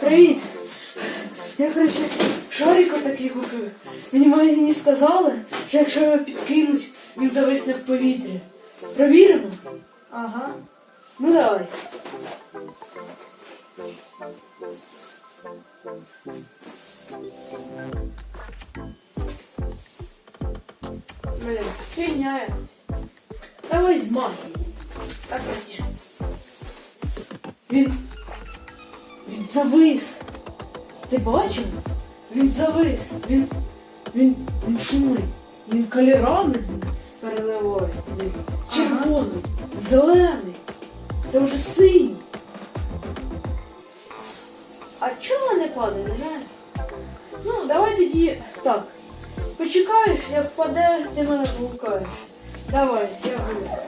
Привіт! Я, короче, шарик такий купив. Мені в магазині сказали, що якщо його підкинуть, він зависне в повітрі. Провіримо? Ага. Ну давай. Блин, фігня. Давай з магії. Так простіше. Він. Він завис. Ти бачив? Він завис. Він він, він шумить. Він кольорами з переливається. Він червоний, зелений. Це вже синій. А чого не падає, не знаю? Ну, давай тоді так. Почекаєш, як впаде, ти мене блукаєш. Давай, сягай.